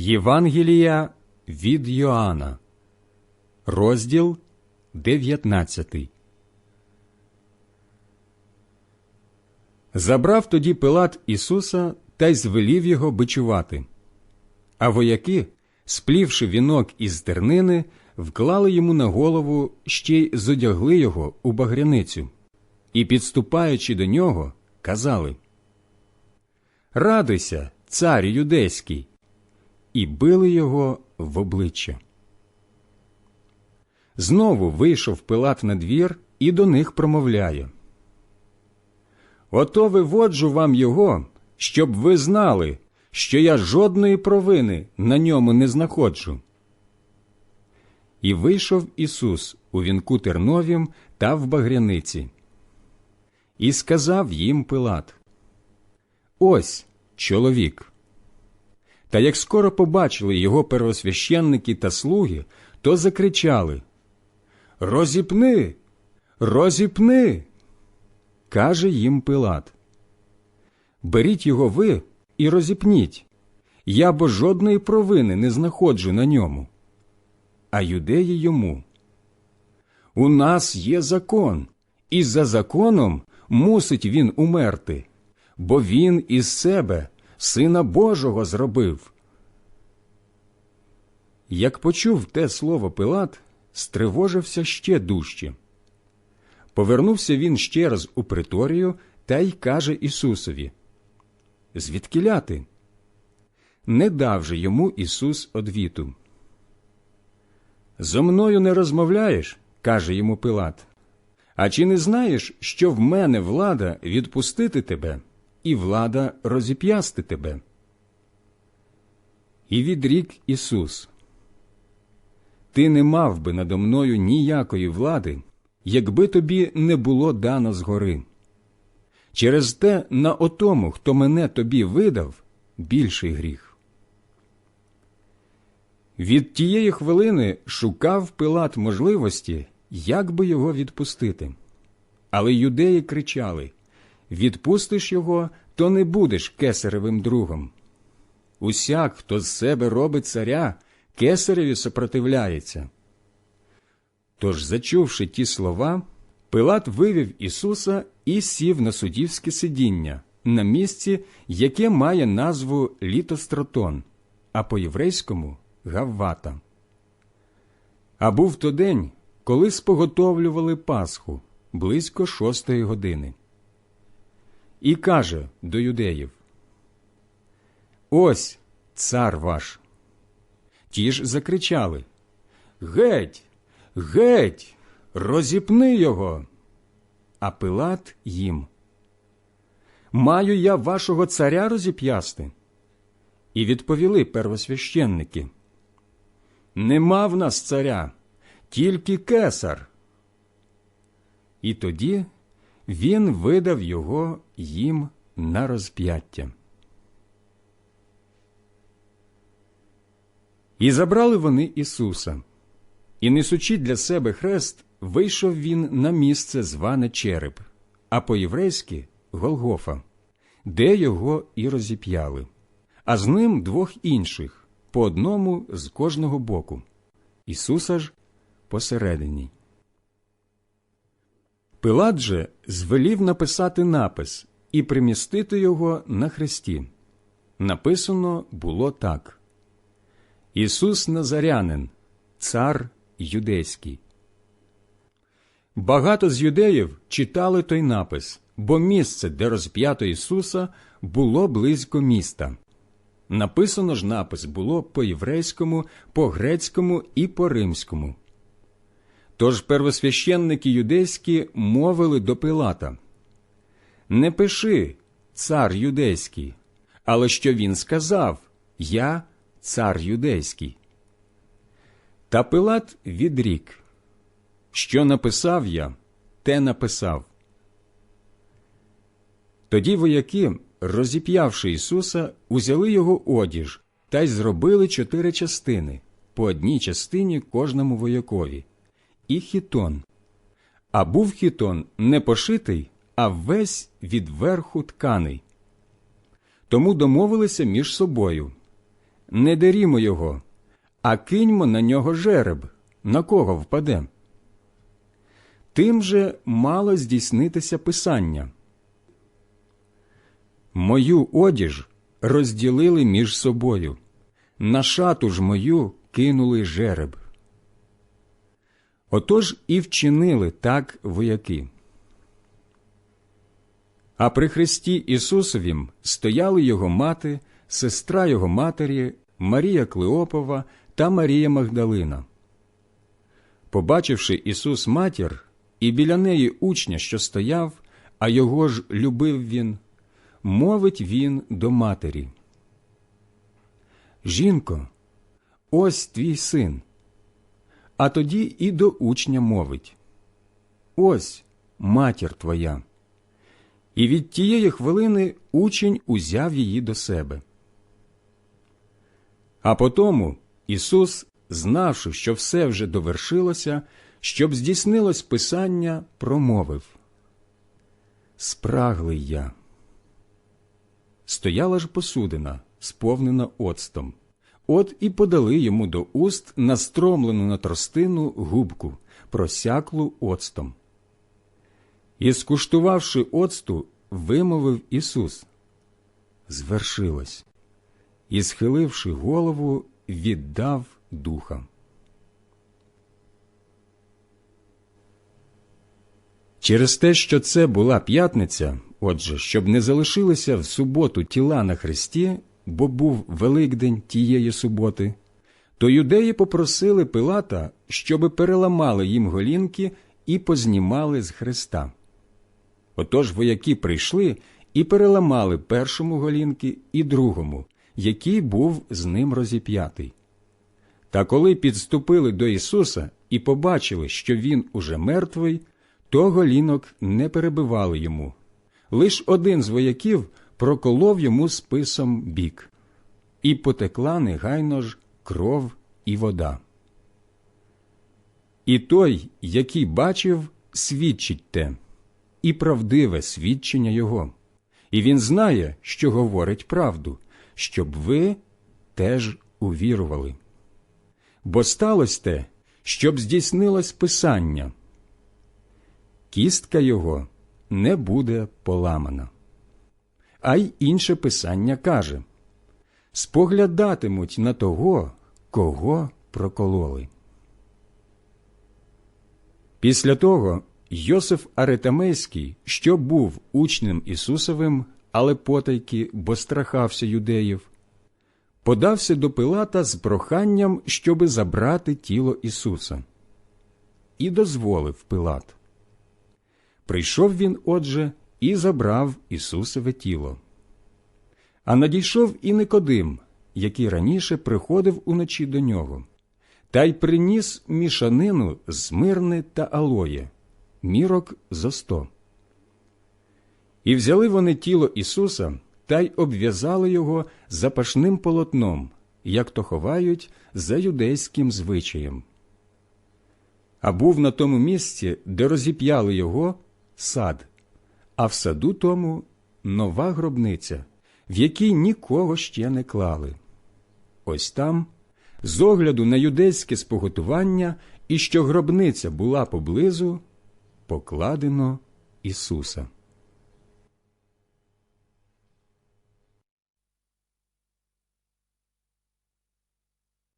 Євангелія від Йоанна, розділ 19. Забрав тоді Пилат Ісуса та й звелів його бичувати. А вояки, сплівши вінок із тернини, вклали йому на голову ще й зодягли його у багряницю і, підступаючи до нього, казали Радуйся, цар юдейський, і били його в обличчя. Знову вийшов Пилат на двір і до них промовляє Ото виводжу вам його, щоб ви знали, що я жодної провини на ньому не знаходжу. І вийшов Ісус у вінку терновім та в багряниці. І сказав їм Пилат Ось чоловік. Та як скоро побачили його первосвященники та слуги, то закричали Розіпни, розіпни. Каже їм Пилат. Беріть його ви і розіпніть. Я бо жодної провини не знаходжу на ньому. А юдеї йому. У нас є закон, і за законом мусить він умерти, бо він із себе Сина Божого зробив. Як почув те слово Пилат, стривожився ще дужче. Повернувся він ще раз у приторію та й каже Ісусові Звідки ляти? Не дав же йому Ісус одвіту. Зо мною не розмовляєш, каже йому Пилат. А чи не знаєш, що в мене влада відпустити тебе, і влада розіп'ясти тебе? І відрік Ісус. Ти не мав би надо мною ніякої влади, якби тобі не було дано згори. Через те на отому, хто мене тобі видав, більший гріх. Від тієї хвилини шукав Пилат можливості, як би його відпустити. Але юдеї кричали Відпустиш його, то не будеш кесаревим другом. Усяк, хто з себе робить царя, кесареві сопротивляється. Тож, зачувши ті слова, Пилат вивів Ісуса і сів на суддівське сидіння на місці, яке має назву Літостротон, а по-єврейському Гаввата. А був то день, коли споготовлювали Пасху близько шостої години. І каже до юдеїв Ось цар ваш. Ті ж закричали Геть, геть, розіпни його. А Пилат їм. Маю я вашого царя розіп'ясти? І відповіли первосвященники. Нема в нас царя, тільки кесар. І тоді він видав його їм на розп'яття. І забрали вони Ісуса, і, несучи для себе хрест, вийшов він на місце, зване Череп, а по-єврейськи Голгофа, де його і розіп'яли, а з ним двох інших, по одному з кожного боку. Ісуса ж посередині. Пилат же звелів написати напис і примістити його на хресті. Написано було так Ісус Назарянин, цар юдейський. Багато з юдеїв читали той напис, бо місце, де розп'ято Ісуса, було близько міста. Написано ж напис було по єврейському, по грецькому і по римському. Тож первосвященники юдейські мовили до Пилата Не пиши, цар юдейський, але що він сказав Я цар юдейський. Та Пилат відрік Що написав я, те написав. Тоді вояки, розіп'явши Ісуса, узяли його одіж та й зробили чотири частини по одній частині кожному воякові і хітон. А був хітон не пошитий, а весь від верху тканий. Тому домовилися між собою не дерімо його, а киньмо на нього жереб, на кого впаде. Тим же мало здійснитися писання. Мою одіж розділили між собою, на шату ж мою кинули жереб. Отож і вчинили так вояки. А при Христі Ісусовім стояли його мати, сестра його матері, Марія Клеопова та Марія Магдалина. Побачивши Ісус матір, і біля неї учня, що стояв, а його ж любив він, мовить він до матері. Жінко, ось твій син. А тоді і до учня мовить Ось матір твоя. І від тієї хвилини учень узяв її до себе. А потому Ісус, знавши, що все вже довершилося, щоб здійснилось Писання, промовив Спраглий я. Стояла ж посудина, сповнена оцтом. От і подали йому до уст настромлену на тростину губку, просяклу оцтом. І, скуштувавши оцту, вимовив Ісус Звершилось. І, схиливши голову, віддав духа. Через те, що це була п'ятниця, отже, щоб не залишилися в суботу тіла на хресті, бо був Великдень тієї суботи, то юдеї попросили Пилата, щоби переламали їм голінки і познімали з хреста. Отож вояки прийшли і переламали першому голінки і другому, який був з ним розіп'ятий. Та коли підступили до Ісуса і побачили, що Він уже мертвий, то голінок не перебивали йому. Лиш один з вояків проколов йому списом бік, і потекла негайно ж кров і вода. І той, який бачив, свідчить те, і правдиве свідчення його, і він знає, що говорить правду, щоб ви теж увірували. Бо сталося те, щоб здійснилось Писання. Кістка його не буде поламана. А й інше писання каже споглядатимуть на того, кого прокололи. Після того Йосиф Аретамейський, що був учнем Ісусовим, але потайки, бо страхався юдеїв, подався до Пилата з проханням, щоби забрати тіло Ісуса. І дозволив Пилат. Прийшов він, отже, і забрав Ісусове тіло. А надійшов і Никодим, який раніше приходив уночі до нього, та й приніс мішанину з мирни та алоє, мірок зо сто. І взяли вони тіло Ісуса та й обв'язали його запашним полотном, як то ховають за юдейським звичаєм. А був на тому місці, де розіп'яли його, сад, а в саду тому нова гробниця, в якій нікого ще не клали. Ось там, з огляду на юдейське споготування і що гробниця була поблизу, покладено Ісуса.